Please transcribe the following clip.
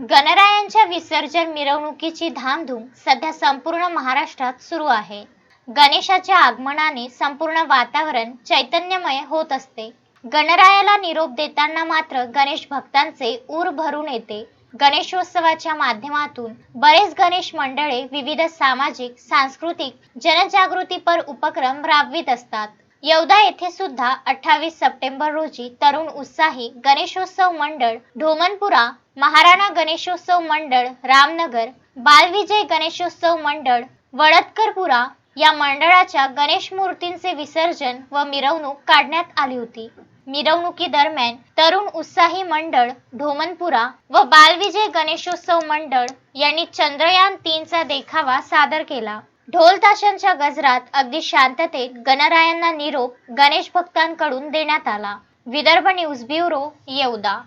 गणरायांच्या विसर्जन मिरवणुकीची धामधूम सध्या संपूर्ण महाराष्ट्रात सुरू आहे. गणेशाच्या आगमनाने संपूर्ण वातावरण चैतन्यमय होत असते. गणरायाला निरोप देताना मात्र गणेश भक्तांचे ऊर भरून येते. गणेशोत्सवाच्या माध्यमातून बरेच गणेश मंडळे विविध सामाजिक सांस्कृतिक जनजागृतीपर उपक्रम राबवित असतात. येवदा येथे सुद्धा अठ्ठावीस सप्टेंबर रोजी तरुण उत्साही गणेशोत्सव मंडळ ढोमनपुरा महाराणा गणेशोत्सव मंडळ रामनगर बालविजय गणेशोत्सव मंडळ वडतकरपुरा या मंडळाच्या गणेश मूर्तींचे विसर्जन व मिरवणूक काढण्यात आली होती. मिरवणुकीदरम्यान तरुण उत्साही मंडळ ढोमनपुरा व बालविजय गणेशोत्सव मंडळ यांनी चंद्रयान तीनचा देखावा सादर केला. ढोल ताशांच्या गजरात अगदी शांततेत गणरायांना निरोप गणेश भक्तांकडून देण्यात आला. Vidarbha news bureau Yevda.